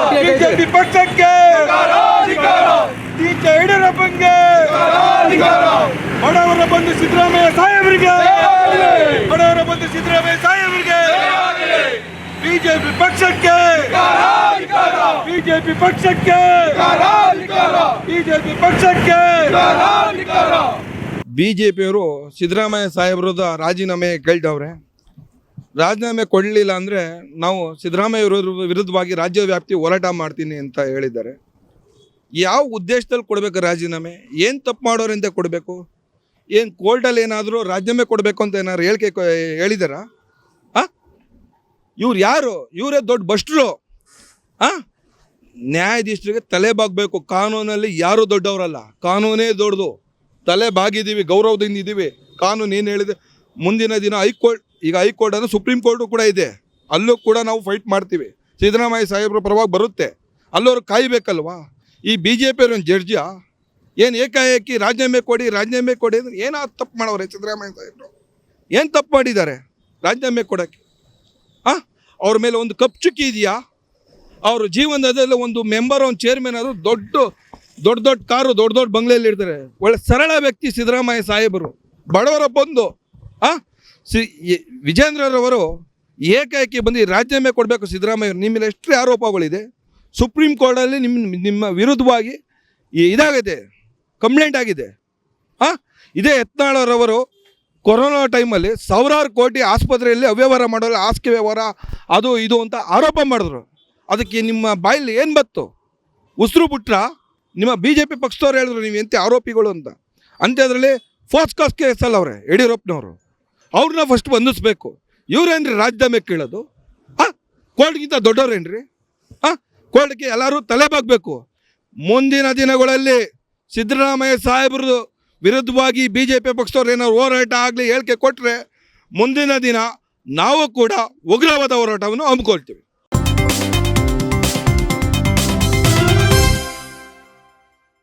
BJP ಪಕ್ಷಕ್ಕೆ. ಯಡಿಯೂರಪ್ಪಂಗೆ. ಬಡವರ ಬಂದು ಸಿದ್ದರಾಮಯ್ಯ ಸಾಹೇಬರಿಗೆ. ಬಡವರ ಬಂದು ಸಿದ್ದರಾಮಯ್ಯ ಸಾಹೇಬರಿಗೆ. ಬಿಜೆಪಿ ಪಕ್ಷಕ್ಕೆ. ಬಿಜೆಪಿ ಪಕ್ಷಕ್ಕೆ. ಬಿಜೆಪಿ ಪಕ್ಷಕ್ಕೆ. ಬಿಜೆಪಿಯವರು ಸಿದ್ದರಾಮಯ್ಯ ಸಾಹೇಬರದ ರಾಜೀನಾಮೆ ಕೇಳ್ತವ್ರೆ ರಾಜೀನಾಮೆ ಕೊಡಲಿಲ್ಲ ಅಂದರೆ ನಾವು ಸಿದ್ದರಾಮಯ್ಯ ವಿರುದ್ಧ- ವಿರುದ್ಧವಾಗಿ ರಾಜ್ಯ ವ್ಯಾಪ್ತಿ ಹೋರಾಟ ಮಾಡ್ತೀನಿ ಅಂತ ಹೇಳಿದ್ದಾರೆ. ಯಾವ ಉದ್ದೇಶದಲ್ಲಿ ಕೊಡಬೇಕು ರಾಜೀನಾಮೆ? ಏನು ತಪ್ಪು ಮಾಡೋರಿಂದ ಕೊಡಬೇಕು? ಏನು ಕೋರ್ಟಲ್ಲಿ ಏನಾದರೂ ರಾಜೀನಾಮೆ ಕೊಡಬೇಕು ಅಂತ ಏನಾದ್ರು ಹೇಳಿಕೆ ಹೇಳಿದಾರಾ? ಹಾಂ ಇವ್ರು ಯಾರು? ಇವರೇ ದೊಡ್ಡ ಬಸ್ಟ್ರು ಹಾಂ ನ್ಯಾಯಾಧೀಶರಿಗೆ ತಲೆ ಬಾಗಬೇಕು. ಕಾನೂನಲ್ಲಿ ಯಾರೂ ದೊಡ್ಡವರಲ್ಲ. ಕಾನೂನೇ ದೊಡ್ಡದು. ತಲೆ ಬಾಗಿದ್ದೀವಿ ಗೌರವದಿಂದ ಇದ್ದೀವಿ ಕಾನೂನು ಏನು ಹೇಳಿದೆ? ಮುಂದಿನ ದಿನ ಹೈಕೋರ್ಟ್ ಈಗ ಹೈಕೋರ್ಟ್ ಅಂದರೆ ಸುಪ್ರೀಂ ಕೋರ್ಟು ಕೂಡ ಇದೆ. ಅಲ್ಲೂ ಕೂಡ ನಾವು ಫೈಟ್ ಮಾಡ್ತೀವಿ. ಸಿದ್ದರಾಮಯ್ಯ ಸಾಹೇಬ್ರ ಪರವಾಗಿ ಬರುತ್ತೆ. ಅಲ್ಲವರು ಕಾಯಬೇಕಲ್ವಾ? ಈ ಬಿ ಜೆ ಪಿಯವ್ರೊಂದು ಜಡ್ಜಿಯ. ಏನು ಏಕಾಏಕಿ ರಾಜೀನಾಮೆ ಕೊಡಿ ರಾಜೀನಾಮೆ ಕೊಡಿ ಅಂದ್ರೆ ಏನೋ ತಪ್ಪು ಮಾಡವ್ರೆ ಸಿದ್ದರಾಮಯ್ಯ ಸಾಹೇಬರು? ಏನು ತಪ್ಪು ಮಾಡಿದ್ದಾರೆ ರಾಜೀನಾಮೆ ಕೊಡೋಕ್ಕೆ? ಹಾಂ ಅವ್ರ ಮೇಲೆ ಒಂದು ಕಪ್ ಚುಕ್ಕಿ ಇದೆಯಾ? ಅವ್ರ ಜೀವನದಲ್ಲಿ ಒಂದು ಮೆಂಬರ್ ಒಂದು ಚೇರ್ಮನ್ ಆದರೂ ದೊಡ್ಡ ದೊಡ್ಡ ದೊಡ್ಡ ಕಾರು, ದೊಡ್ಡ ದೊಡ್ಡ ಬಂಗ್ಲೆಯಲ್ಲಿ ಇರ್ತಾರೆ ಒಳ್ಳೆ ಸರಳ ವ್ಯಕ್ತಿ ಸಿದ್ದರಾಮಯ್ಯ ಸಾಹೇಬರು. ಬಡವರ ಬಂದು, ಆ? ಸಿ ವಿಜೇಂದ್ರರವರು ಏಕಾಏಕಿ ಬಂದು ಈ ರಾಜೀನಾಮೆ ಕೊಡಬೇಕು ಸಿದ್ದರಾಮಯ್ಯ ನಿಮ್ಮ ಮೇಲೆ ಎಷ್ಟು ಆರೋಪಗಳಿದೆ, ಸುಪ್ರೀಂ ಕೋರ್ಟಲ್ಲಿ ನಿಮ್ಮ ನಿಮ್ಮ ವಿರುದ್ಧವಾಗಿ ಇದಾಗಿದೆ ಕಂಪ್ಲೇಂಟ್ ಆಗಿದೆ. ಹಾಂ ಇದೇ ಯತ್ನಾಳರವರು ಕೊರೋನಾ ಟೈಮಲ್ಲಿ ಸಾವಿರಾರು ಕೋಟಿ ಆಸ್ಪತ್ರೆಯಲ್ಲಿ ಅವ್ಯವಹಾರ ಮಾಡೋಲ್ಲ ಹಾಸಿಗೆ ವ್ಯವಹಾರ, ಅದು ಇದು ಅಂತ ಆರೋಪ ಮಾಡಿದ್ರು. ಅದಕ್ಕೆ ನಿಮ್ಮ ಬಾಯಲ್ಲಿ ಏನು ಬತ್ತು? ಉಸಿರು ಬಿಟ್ರ ನಿಮ್ಮ ಬಿ ಜೆ ಪಿ ಪಕ್ಷದವ್ರು ಹೇಳಿದ್ರು, ನೀವು ಎಂತ ಆರೋಪಿಗಳು ಅಂತ. ಅಂಥದ್ರಲ್ಲಿ ಫೋಸ್ಕಾಸ್ ಕೇಸಲ್ಲ ಅವರೇ, ಯಡಿಯೂರಪ್ಪನವರು. ಅವ್ರನ್ನ ಫಸ್ಟ್ ಬಂಧಿಸ್ಬೇಕು. ಇವ್ರೇನ್ರಿ ರಾಜಧಾಮೆ ಕೇಳೋದು? ಹಾಂ? ಕೋರ್ಟ್ಗಿಂತ ದೊಡ್ಡವ್ರೇನ್ರಿ ಹಾಂ? ಕೋರ್ಟ್ಗೆ ಎಲ್ಲರೂ ತಲೆ ಬಾಗಬೇಕು. ಮುಂದಿನ ದಿನಗಳಲ್ಲಿ ಸಿದ್ದರಾಮಯ್ಯ ಸಾಹೇಬ್ರದ್ದು ವಿರುದ್ಧವಾಗಿ ಬಿ ಜೆ ಪಿ ಪಕ್ಷದವ್ರು ಏನಾದ್ರು ಹೋರಾಟ ಆಗಲಿ, ಹೇಳಿಕೆ ಕೊಟ್ಟರೆ ಮುಂದಿನ ದಿನ ನಾವು ಕೂಡ ಉಗ್ರವಾದ ಹೋರಾಟವನ್ನು ಹಮ್ಮಿಕೊಳ್ತೀವಿ.